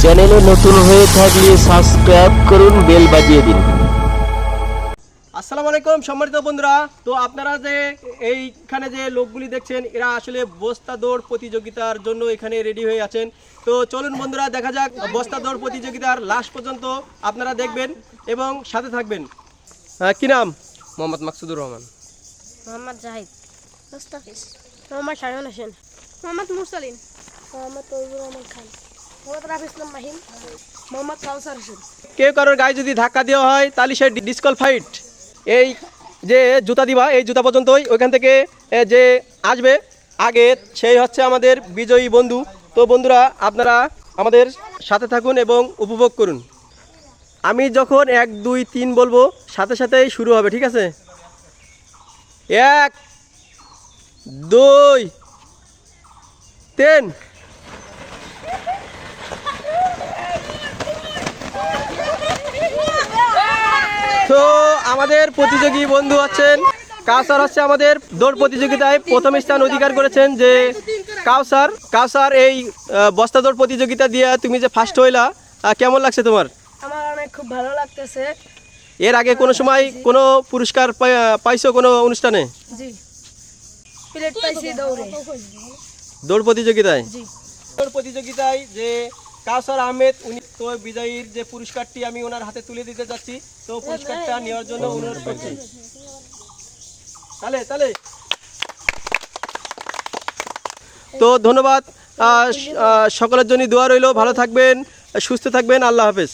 চ্যানেলে নতুন হয়ে থাকলে সাবস্ক্রাইব করুন বেল বাজিয়ে দিন। আসসালামু আলাইকুম সম্মানিত বন্ধুরা। তো আপনারা যে এইখানে যে লোকগুলি দেখছেন এরা আসলে বস্তা দৌড় প্রতিযোগিতার জন্য এখানে রেডি হয়ে আছেন। তো চলুন বন্ধুরা দেখা যাক বস্তা দৌড় প্রতিযোগিতার লাস্ট পর্যন্ত আপনারা দেখবেন এবং সাথে থাকবেন। আহ, কি নাম? মোহাম্মদ মাকসুদুর রহমান। মোহাম্মদ জাহিদ। মুস্তাফিজ। মোহাম্মদ শাহিন হোসেন। মোহাম্মদ মুরসালিন। মোহাম্মদ তৈবুর রহমান খান। কেউ কারোর গায়ে যদি ধাক্কা দেওয়া হয়, তাহলে সে ডিসকোয়ালিফাইড। এই যে জুতা দিবা, এই জুতা পর্যন্তই ওইখান থেকে যে আসবে, আগে সেই হচ্ছে আমাদের বিজয়ী বন্ধু। তো বন্ধুরা, আপনারা আমাদের সাথে থাকুন এবং উপভোগ করুন। আমি যখন এক, দুই, তিন বলব, সাথে সাথেই শুরু হবে, ঠিক আছে? এক, দুই, তিন তো আমাদের প্রতিযোগী বন্ধু আছেন। কাউসার হচ্ছে আমাদের দৌড় প্রতিযোগিতায় প্রথম স্থান অধিকার করেছেন যে কাউসার। কাউসার এই বস্তা দৌড় প্রতিযোগিতা দিয়ে তুমি যে ফার্স্ট হইলা কেমন লাগছে তোমার? আমার অনেক খুব ভালো লাগতেছে। এর আগে কোনো সময় কোনো পুরস্কার পাইছো কোনো অনুষ্ঠানে? জি। প্লেট পাইছি দৌড়ে। দৌড় প্রতিযোগিতায়? জি। দৌড় প্রতিযোগিতায় যে কাউসার আহমেদ, উনি তো বিজয়ীর যে পুরস্কারটি আমি ওনার হাতে তুলে দিতে যাচ্ছি, তো পুরস্কারটা নেওয়ার জন্য অনুরোধ করছি। তাহলে তাহলে তো ধন্যবাদ সকলের জন্য দোয়া রইল, ভালো থাকবেন, সুস্থ থাকবেন, আল্লাহ হাফেজ।